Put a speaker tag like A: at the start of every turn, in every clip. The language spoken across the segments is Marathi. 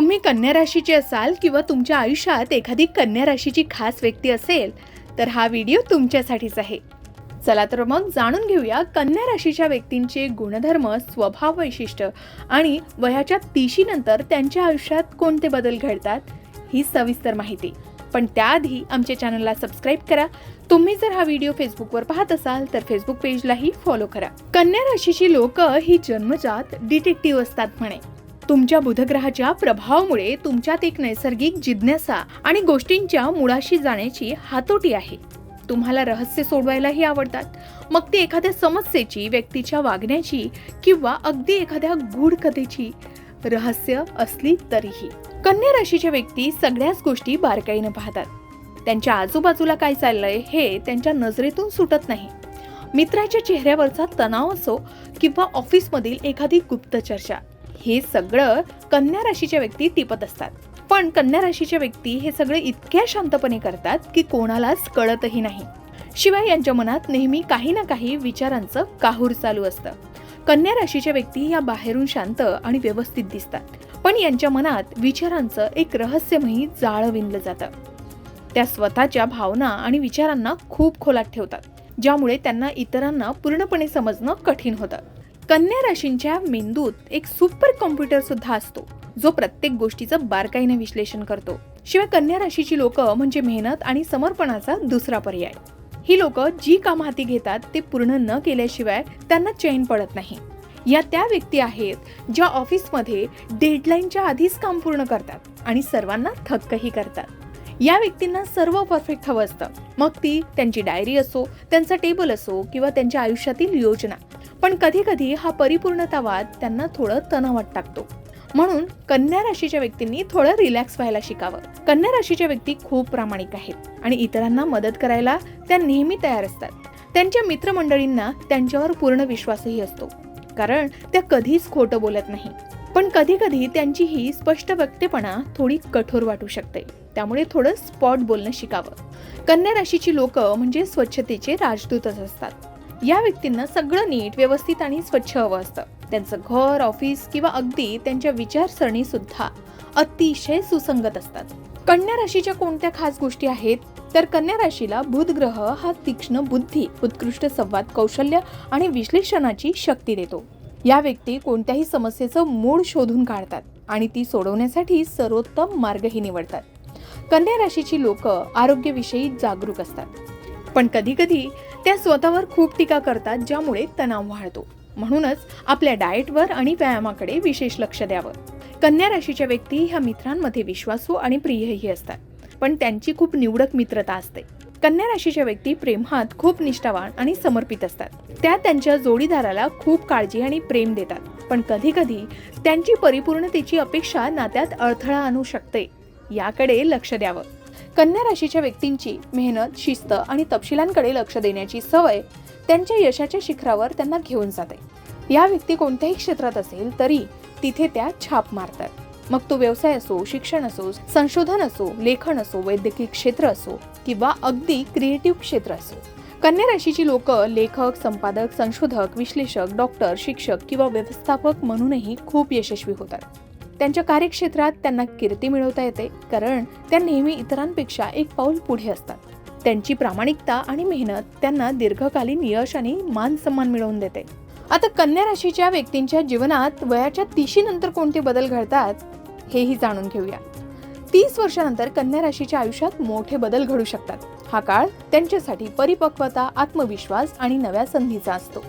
A: तुम्ही कन्या राशीचे असाल किंवा तुमच्या आयुष्यात एखादी कन्या राशीची खास व्यक्ती असेल तर हा व्हिडिओ तुमच्यासाठीच आहे. चला तर मग जाणून घेऊया कन्या राशीच्या व्यक्तींचे गुणधर्म स्वभाव वैशिष्ट्य आणि वयाच्या तिशीनंतर त्यांच्या आयुष्यात कोणते बदल घडतात ही सविस्तर माहिती. पण त्याआधी आमच्या चॅनलला सबस्क्राईब करा. तुम्ही जर हा व्हिडिओ फेसबुकवर पाहत असाल तर फेसबुक पेजलाही फॉलो करा. कन्या राशीची लोक ही जन्मजात डिटेक्टिव्ह असतात म्हणे. तुमच्या बुधग्रहाच्या प्रभावामुळे तुमच्यात एक नैसर्गिक जिज्ञासा आणि गोष्टींच्या मुळाशी जाण्याची हातोटी आहे. तुम्हाला रहस्य सोडवायलाही आवडतात. मग ती एखाद्या समस्येची व्यक्तीच्या वागण्याची किंवा अगदी एखाद्या गूढ कथेची रहस्य असली तरीही. कन्या राशीच्या व्यक्ती सगळ्याच गोष्टी बारकाईनं पाहतात. त्यांच्या आजूबाजूला काय चाललंय हे त्यांच्या नजरेतून सुटत नाही. मित्राच्या चेहऱ्यावरचा तणाव असो किंवा ऑफिसमधील एखादी गुप्त चर्चा. हे सगळं कन्या राशीच्या व्यक्ती टिपत असतात. पण कन्या राशीच्या व्यक्ती हे सगळे इतक्या शांतपणे करतात की कोणालाच कळतही नाही. शिवाय यांच्या मनात नेहमी काही ना काही विचारांचं काहूर चालू असतं. कन्या राशीच्या व्यक्ती या बाहेरून शांत आणि व्यवस्थित दिसतात. पण यांच्या मनात विचारांचं एक रहस्यमयी जाळं विणलं जातं. त्या स्वतःच्या भावना आणि विचारांना खूप खोलात ठेवतात ज्यामुळे त्यांना इतरांना पूर्णपणे समजणं कठीण होतं. कन्या राशींच्या मेंदूत एक सुपर कॉम्प्युटर सुद्धा असतो जो प्रत्येक गोष्टीचं बारकाईने विश्लेषण करतो. शिवाय कन्या राशीची लोक म्हणजे मेहनत आणि समर्पणाचा दुसरा पर्याय. ही लोक जी कामं हाती घेतात ते पूर्ण न केल्याशिवाय त्यांना चैन पडत नाही. या त्या व्यक्ती आहेत ज्या ऑफिसमध्ये डेडलाईनच्या आधीच काम पूर्ण करतात आणि सर्वांना थक्कही करतात. या व्यक्तींना सर्व परफेक्ट हवं असतं. मग ती त्यांची डायरी असो त्यांचा टेबल असो किंवा त्यांच्या आयुष्यातील योजना. पण कधी कधी हा परिपूर्णतावाद त्यांना थोडं तणावात टाकतो. म्हणून कन्या राशीच्या व्यक्तींनी थोडं रिलॅक्स व्हायला शिकावं. कन्या राशीच्या व्यक्ती खूप प्रामाणिक आहेत आणि इतरांना मदत करायला त्या नेहमी तयार असतात. त्यांच्या मित्रमंडळींना त्यांच्यावर पूर्ण विश्वासही असतो. कारण त्या कधीच खोटं बोलत नाही. पण कधी कधी त्यांची ही स्पष्ट व्यक्तीपणा थोडी कठोर वाटू शकते. त्यामुळे थोडं स्पॉट बोलणं शिकावं. कन्या राशीची लोक म्हणजे स्वच्छतेचे राजदूतच असतात. या व्यक्तींना सगळं नीट व्यवस्थित आणि स्वच्छ हवं असतं. त्यांचं घर ऑफिस किंवा अगदी त्यांच्या विचारसरणी सुद्धा अतिशय सुसंगत असतात. कन्या राशीच्या कोणत्या खास गोष्टी आहेत? तर कन्या राशीला बुध ग्रह हा तीक्ष्ण बुद्धी उत्कृष्ट संवाद कौशल्य आणि विश्लेषणाची शक्ती देतो. या व्यक्ती कोणत्याही समस्येचं मूळ शोधून काढतात आणि ती सोडवण्यासाठी सर्वोत्तम मार्गही निवडतात. कन्या राशीची लोक आरोग्यविषयी जागरूक असतात. पण कधी कधी त्या स्वतःवर खूप टीका करतात ज्यामुळे तणाव वाढतो. म्हणूनच आपल्या डाएटवर आणि व्यायामाकडे विशेष लक्ष द्यावं. कन्या राशीच्या व्यक्ती ह्या मित्रांमध्ये विश्वासू आणि प्रियही असतात. पण त्यांची खूप निवडक मित्रता असते. कन्या राशीच्या व्यक्ती प्रेमात खूप निष्ठावान आणि समर्पित असतात. त्या त्यांच्या जोडीदाराला खूप काळजी आणि प्रेम देतात. पण कधी कधी त्यांची परिपूर्णतेची अपेक्षा नात्यात अडथळा आणू शकते. याकडे लक्ष द्यावं. कन्या राशीच्या व्यक्तींची मेहनत शिस्त आणि तपशिलांकडे लक्ष देण्याची सवय त्यांच्या यशाच्या शिखरावर त्यांना घेऊन जाते. या व्यक्ती कोणत्याही क्षेत्रात असेल तरी तिथे त्या छाप मारतात. मग तो व्यवसाय असो शिक्षण असो संशोधन असो लेखन असो वैद्यकीय क्षेत्र असो किंवा अगदी क्रिएटिव्ह क्षेत्र असो. कन्या राशीची लोक लेखक संपादक संशोधक विश्लेषक डॉक्टर शिक्षक किंवा व्यवस्थापक म्हणूनही खूप यशस्वी होतात. त्यांच्या कार्यक्षेत्रात त्यांना कीर्ती मिळवता येते कारण त्या नेहमी इतरांपेक्षा एक पाऊल पुढे असतात. त्यांची प्रामाणिकता आणि मेहनत त्यांना दीर्घकालीन यश आणि मान सन्मान मिळवून देते. आता कन्या राशीच्या व्यक्तींच्या जीवनात वयाच्या तिशी नंतर कोणते बदल घडतात? हेही जाणून घेऊया. तीस वर्षानंतर कन्या राशीच्या आयुष्यात मोठे बदल घडू शकतात. हा काळ त्यांच्यासाठी परिपक्वता आत्मविश्वास आणि नव्या संधीचा असतो.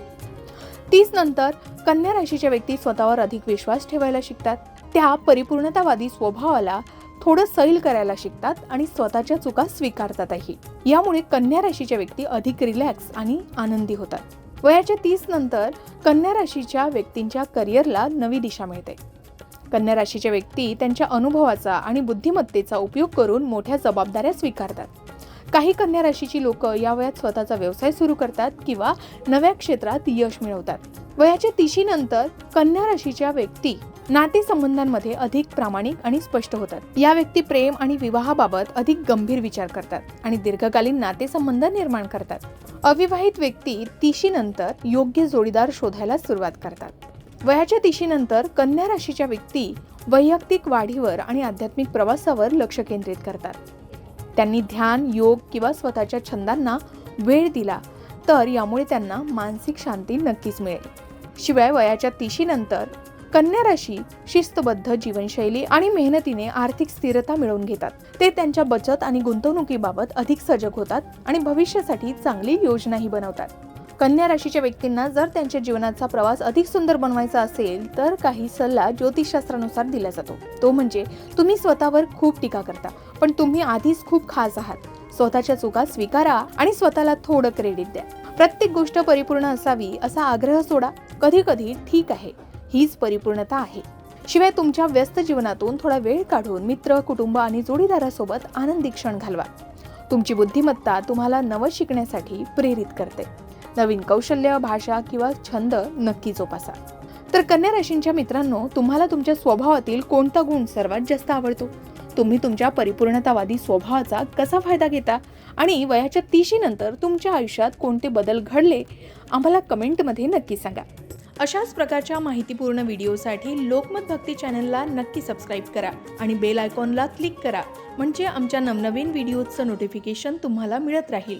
A: तीस नंतर कन्या राशीच्या व्यक्ती स्वतःवर अधिक विश्वास ठेवायला शिकतात. त्या परिपूर्णतावादी स्वभावाला थोडं सैल करायला शिकतात आणि स्वतःच्या चुका स्वीकारतातही. यामुळे कन्या राशीच्या व्यक्ती अधिक रिलॅक्स आणि आनंदी होतात. वयाच्या तीस नंतर कन्या राशीच्या व्यक्तींच्या करिअरला नवी दिशा मिळते. कन्या राशीच्या व्यक्ती त्यांच्या अनुभवाचा आणि बुद्धिमत्तेचा उपयोग करून मोठ्या जबाबदाऱ्या स्वीकारतात. काही कन्या राशीची लोक या वयात स्वतःचा व्यवसाय सुरू करतात किंवा नव्या क्षेत्रात यश मिळवतात. वयाच्या तिशीनंतर कन्या राशीच्या व्यक्ती नातेसंबंधांमध्ये अधिक प्रामाणिक आणि स्पष्ट होतात. या व्यक्ती प्रेम आणि विवाहाबाबत अधिक गंभीर विचार करतात आणि दीर्घकालीन नातेसंबंध निर्माण करतात. अविवाहित व्यक्ती तिशीनंतर योग्य जोडीदार शोधायला सुरुवात करतात. वयाच्या दिशेनंतर कन्या राशीच्या व्यक्ती वैयक्तिक वाढीवर आणि आध्यात्मिक प्रवासावर लक्ष केंद्रित करतात. त्यांनी ध्यान योग किंवा स्वतःच्या छंदांना वेळ दिला तर यामुळे त्यांना मानसिक शांती नक्कीच मिळेल. शिवाय वयाच्या तिशीनंतर कन्या राशी शिस्तबद्ध जीवनशैली आणि मेहनतीने आर्थिक स्थिरता मिळवून घेतात. ते त्यांच्या बचत आणि गुंतवणुकीबाबत अधिक सजग होतात आणि भविष्यासाठी चांगली योजनाही बनवतात. कन्या राशीच्या व्यक्तींना जर त्यांच्या जीवनाचा प्रवास अधिक सुंदर बनवायचा असेल तर काही सल्ला ज्योतिषशास्त्रानुसार दिला जातो. तो म्हणजे तुम्ही स्वतःवर खूप टीका करता पण तुम्ही आधीच खूप खास आहात. स्वतःच्या चुका स्वीकारा आणि स्वतःला थोडं क्रेडिट द्या. प्रत्येक गोष्ट परिपूर्ण असावी असा आग्रह सोडा. कधी कधी ठीक आहे हीच परिपूर्णता आहे. शिवाय तुमच्या व्यस्त जीवनातून थोडा वेळ काढून मित्र कुटुंब आणि जोडीदारासोबत आनंदी क्षण घालवा. तुमची बुद्धिमत्ता तुम्हाला नवं शिकण्यासाठी प्रेरित करते. नवीन कौशल्य भाषा किंवा छंद नक्की जोपासा. तर कन्या राशींच्या मित्रांनो तुम्हाला तुमच्या स्वभावातील कोणता गुण सर्वात जास्त आवडतो? तुम्ही तुमच्या परिपूर्णतावादी स्वभावाचा कसा फायदा घेता? आणि वयाच्या तीशीनंतर तुमच्या आयुष्यात कोणते बदल घडले? आम्हाला कमेंटमध्ये नक्की सांगा. अशाच प्रकारच्या माहितीपूर्ण व्हिडिओसाठी लोकमत भक्ती चॅनलला नक्की सबस्क्राईब करा आणि बेल आयकॉनला क्लिक करा म्हणजे आमच्या नवनवीन व्हिडिओचं नोटिफिकेशन तुम्हाला मिळत राहील.